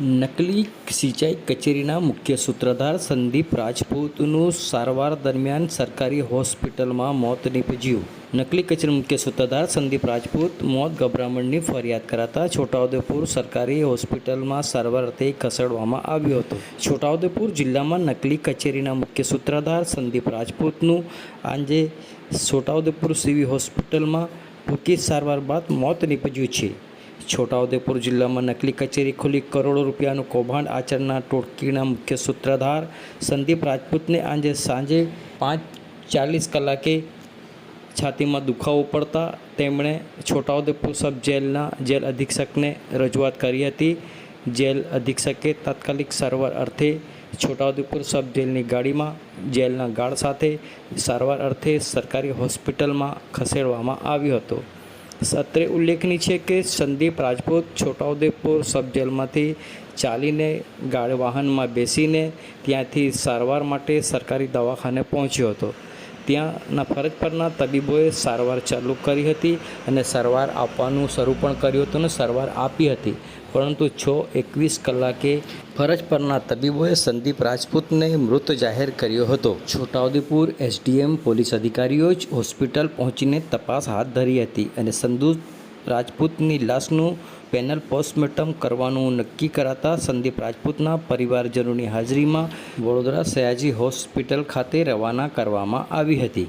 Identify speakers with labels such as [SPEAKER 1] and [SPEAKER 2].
[SPEAKER 1] નકલી સિંચાઈ કચેરીના મુખ્ય સૂત્રધાર સંદીપ રાજપૂતનું સારવાર દરમિયાન સરકારી હોસ્પિટલમાં મોત નીપજ્યું. નકલી કચેરી મુખ્ય સૂત્રધાર સંદીપ રાજપૂત મોત ગભરામણની ફરિયાદ કરાતા છોટાઉદેપુર સરકારી હોસ્પિટલમાં સારવાર અર્થે ખસેડવામાં આવ્યો હતો. છોટાઉદેપુર જિલ્લામાં નકલી કચેરીના મુખ્ય સૂત્રધાર સંદીપ રાજપૂતનું આજે છોટાઉદેપુર સિવિલ હોસ્પિટલમાં ટૂંકી સારવાર બાદ મોત નીપજ્યું છે. છોટાઉદેપુર જિલ્લામાં નકલી કચેરી ખોલી કરોડો રૂપિયાનું કૌભાંડ આચરનાર ટોળકીના મુખ્ય સૂત્રધાર સંદીપ રાજપૂતને આજે સાંજે પાંચ ચાલીસ કલાકે છાતીમાં દુખાવો પડતા તેમણે છોટાઉદેપુર સબ જેલના જેલ અધિક્ષકને રજૂઆત કરી હતી. જેલ અધિક્ષકે તાત્કાલિક સારવાર અર્થે છોટાઉદેપુર સબ જેલની ગાડીમાં જેલના ગાર્ડ સાથે સારવાર અર્થે સરકારી હોસ્પિટલમાં ખસેડવામાં આવ્યો હતો. અત્રે ઉલ્લેખનીય છે કે સંદીપ રાજપૂત છોટાઉદેપુર સબ જેલમાંથી ચાલીને ગાડી વાહનમાં બેસીને ત્યાંથી સારવાર માટે સરકારી દવાખાને પહોંચ્યો હતો. ત્યાંના ફરજ પરના તબીબોએ સારવાર ચાલુ કરી હતી અને સારવાર આપવાનું શરૂ પણ કર્યું હતું અને સારવાર આપી હતી. પરંતુ છ એકવીસ કલાકે ફરજ પરના તબીબોએ સંદીપ રાજપૂતને મૃત જાહેર કર્યો હતો. છોટાઉદેપુર એસડીએમ પોલીસ અધિકારીઓ જ હોસ્પિટલ પહોંચીને તપાસ હાથ ધરી હતી અને સંદીપ રાજપૂતની લાશનું પેનલ પોસ્ટમોર્ટમ કરવાનું નક્કી કરાતા સંદીપ રાજપૂતના પરિવારજનોની હાજરીમાં વડોદરા સયાજી હોસ્પિટલ ખાતે રવાના કરવામાં આવી હતી.